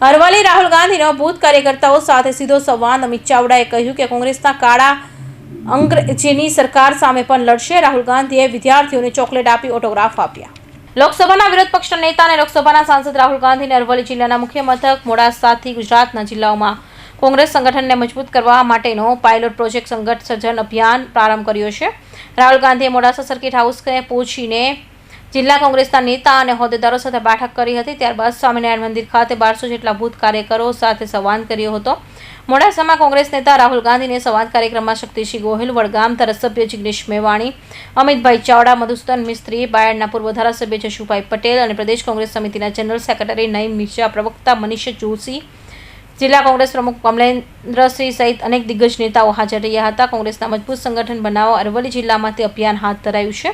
અરવલ્લી રાહુલ ગાંધીનો ભૂત કાર્યકર્તાઓ સાથે સીધો સંવાદ. અમિત ચાવડાએ કહ્યું કે કોંગ્રેસના કાળા અંગ્રેજીની સરકાર સામે પણ લડશે. રાહુલ ગાંધીએ વિદ્યાર્થીઓને ચોકલેટ આપી ઓટોગ્રાફ આપ્યા. લોકસભાના વિરોધ પક્ષના નેતા અને લોકસભાના સાંસદ રાહુલ ગાંધીને અરવલ્લી જિલ્લાના મુખ્ય મથક મોડાસાથી ગુજરાતના જિલ્લાઓમાં કોંગ્રેસ સંગઠનને મજબૂત કરવા માટેનો પાયલોટ પ્રોજેક્ટ સંગઠ સર્જન અભિયાન પ્રારંભ કર્યો છે. રાહુલ ગાંધીએ મોડાસા સર્કિટ હાઉસને પહોંચીને જિલ્લા કોંગ્રેસના નેતા અને હોદ્દેદારો સાથે બેઠક કરી હતી. ત્યારબાદ સ્વામિનારાયણ મંદિર ખાતે બારસો જેટલા બૂથ કાર્યકરો સાથે સંવાદ કર્યો હતો. મોડાસામાં કોંગ્રેસ નેતા રાહુલ ગાંધીને સંવાદ કાર્યક્રમમાં શક્તિસિંહ ગોહિલ, વડગામ ધારાસભ્ય જિગ્નેશ મેવાણી, અમિતભાઈ ચાવડા, મધુસૂદન મિસ્ત્રી, બાયડના પૂર્વ ધારાસભ્ય જશુભાઈ પટેલ અને પ્રદેશ કોંગ્રેસ સમિતિના જનરલ સેક્રેટરી નઈમ મિશ્રા પ્રવક્તા મનીષ જોશી, જિલ્લા કોંગ્રેસ પ્રમુખ કમલેન્દ્રસિંહ સહિત અનેક દિગ્ગજ નેતાઓ હાજર રહ્યા હતા. કોંગ્રેસના મજબૂત સંગઠન બનાવવા અરવલ્લી જિલ્લામાંથી અભિયાન હાથ ધરાયું છે.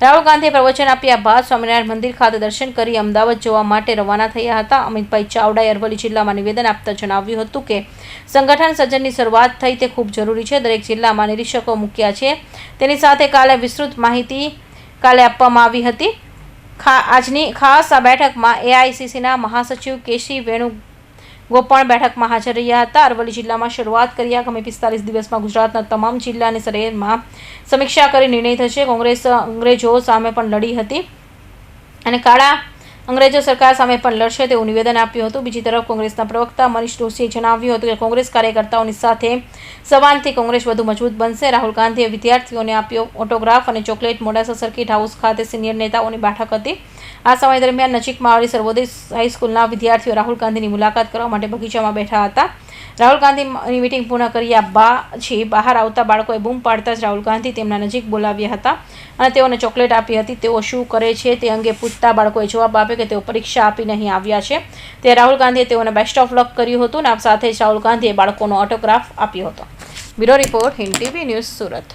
રાહુલ ગાંધીએ પ્રવચન આપ્યા બાદ સ્વામિનારાયણ મંદિર ખાતે દર્શન કરી અમદાવાદ જવા માટે રવાના થયા હતા. અમિતભાઈ ચાવડાએ અરવલ્લી જિલ્લામાં નિવેદન આપતા જણાવ્યું હતું કે, સંગઠન સર્જનની શરૂઆત થઈ તે ખૂબ જરૂરી છે. દરેક જિલ્લામાં નિરીક્ષકો મૂક્યા છે. તેની સાથે કાલે વિસ્તૃત માહિતી કાલે આપવામાં આવી હતી. આજની ખાસ આ બેઠકમાં એઆઈસીસીના મહાસચિવ કેસી વેણુ ગોપાલ બેઠકમાં હાજર રહ્યા હતા. અરવલ્લી જિલ્લામાં શરૂઆત કરી આગામી પિસ્તાલીસ દિવસમાં ગુજરાતના તમામ જિલ્લા અને શહેરમાં સમીક્ષા કરી નિર્ણય થશે. કોંગ્રેસ, અંગ્રેજો સામે પણ લડી હતી. અને કાળા અંગ્રેજો સરકાર સામે પણ લડશે તેવું નિવેદન આપ્યું હતું. બીજી તરફ કોંગ્રેસના પ્રવક્તા મનીષ દોશીએ જણાવ્યું હતું કે કોંગ્રેસ કાર્યકર્તાઓની સાથે સવાનથી કોંગ્રેસ વધુ મજબૂત બનશે. રાહુલ ગાંધીએ વિદ્યાર્થીઓને આપ્યો ઓટોગ્રાફ અને ચોકલેટ મોડાસા સર્કિટ હાઉસ ખાતે સિનિયર નેતાઓની બેઠક હતી. આ સમય દરમિયાન નજીકમાં આવેલી સર્વોદય હાઈસ્કૂલના વિદ્યાર્થીઓ રાહુલ ગાંધીની મુલાકાત કરવા માટે બગીચામાં બેઠા હતા. રાહુલ ગાંધીની મીટિંગ પૂર્ણ કર્યા પછી બહાર આવતા બાળકોએ બૂમ પાડતા જ રાહુલ ગાંધી તેમના નજીક બોલાવ્યા હતા અને તેઓને ચોકલેટ આપી હતી. તેઓ શું કરે છે તે અંગે પૂછતા બાળકોએ જવાબ આપ્યો કે તેઓ પરીક્ષા આપી નહીં આવ્યા છે. તે રાહુલ ગાંધીએ તેઓને બેસ્ટ ઓફ લક કર્યું હતું અને સાથે જ રાહુલ ગાંધીએ બાળકોનો ઓટોગ્રાફ આપ્યો હતો. Bureau report Hind TV news Surat.